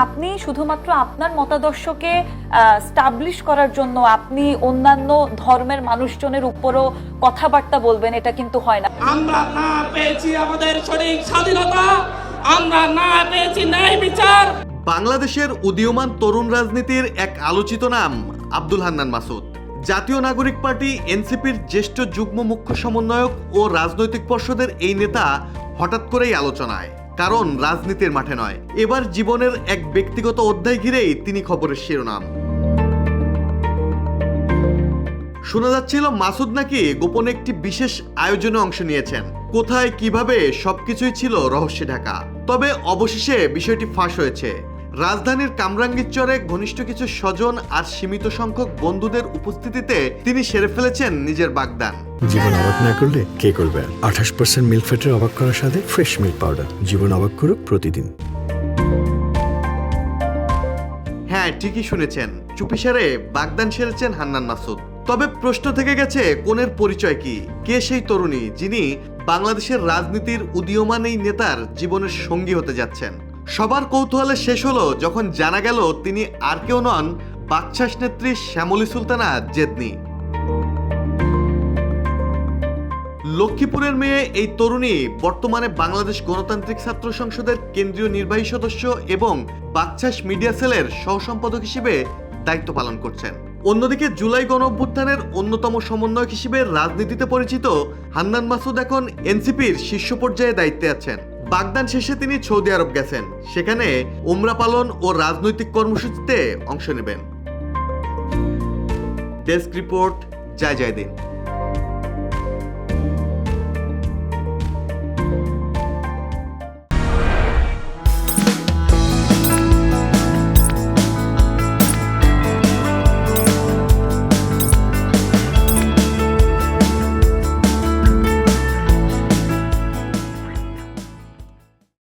আপনি শুধুমাত্র আপনার মতাদর্শকে স্টাবলিশ করার জন্য আপনি অন্যান্য ধর্মের মানুষজনের উপরও কথাবার্তা বলবেন এটা কিন্তু হয় না। আমরা না পেয়েছি আমাদের সঠিক স্বাধীনতা আমরা না পেয়েছি ন্যায় বিচার। বাংলাদেশের উদীয়মান তরুণ রাজনীতির এক আলোচিত নাম আব্দুল হান্নান মাসুদ। জাতীয় নাগরিক পার্টি এনসিপির জ্যেষ্ঠ যুগ্ম মুখ্য সমন্বয়ক ও রাজনৈতিক পর্ষদের এই নেতা হঠাৎ করেই আলোচনায়। কারণ রাজনীতির মাঠে নয়। এবার জীবনের এক ব্যক্তিগত অধ্যায় ঘিরেই তিনি খবরের শিরোনাম। শোনা যাচ্ছিল মাসুদ নাকি গোপনে একটি বিশেষ আয়োজনে অংশ নিয়েছেন। কোথায়, কীভাবে সবকিছুই ছিল রহস্যে ঢাকা। তবে অবশেষে বিষয়টি ফাঁস হয়েছে। রাজধানীর কামরাঙ্গীরচরে ঘনিষ্ঠ কিছু স্বজন আর সীমিত সংখ্যক বন্ধুদের উপস্থিতিতে তিনি সেরে ফেলেছেন নিজের বাগদান। জীবন অবাক না করলে কে করবে আঠাশ পার্সেন্ট মিল্ক ফ্যাটের অবাক করার সাথে ফ্রেশ মিল্ক পাউডার জীবন অবাক করুক প্রতিদিন। হ্যাঁ ঠিকই শুনেছেন। চুপিসারে বাগদান সেরেছেন হান্নান মাসুদ। তবে প্রশ্ন থেকে গেছে কোনের পরিচয় কি? কে সেই তরুণী যিনি বাংলাদেশের রাজনীতির উদীয়মান এই নেতার জীবনের সঙ্গী হতে যাচ্ছেন? সবার কৌতূহলে শেষ হলো যখন জানা গেল তিনি আর কেউ নন বাকশাস নেত্রী শ্যামলী সুলতানা জেদনি। লক্ষ্মীপুরের মেয়ে এই তরুণী বর্তমানে বাংলাদেশ গণতান্ত্রিক ছাত্র সংসদের কেন্দ্রীয় নির্বাহী সদস্য এবং বাকচাষ মিডিয়া সেলের সহসম্পাদক হিসেবে দায়িত্ব পালন করছেন। অন্যদিকে জুলাই গণ অভ্যুত্থানের অন্যতম সমন্বয়ক হিসেবে রাজনীতিতে পরিচিত হান্নান মাসুদ এখন এনসিপির শীর্ষ পর্যায়ে দায়িত্বে আছেন। বাগদান শেষে তিনি সৌদি আরব গেছেন। সেখানে উমরা পালন ও রাজনৈতিক কর্মসূচিতে অংশ নেবেন। ডেস্ক রিপোর্ট, জয় জয় দিন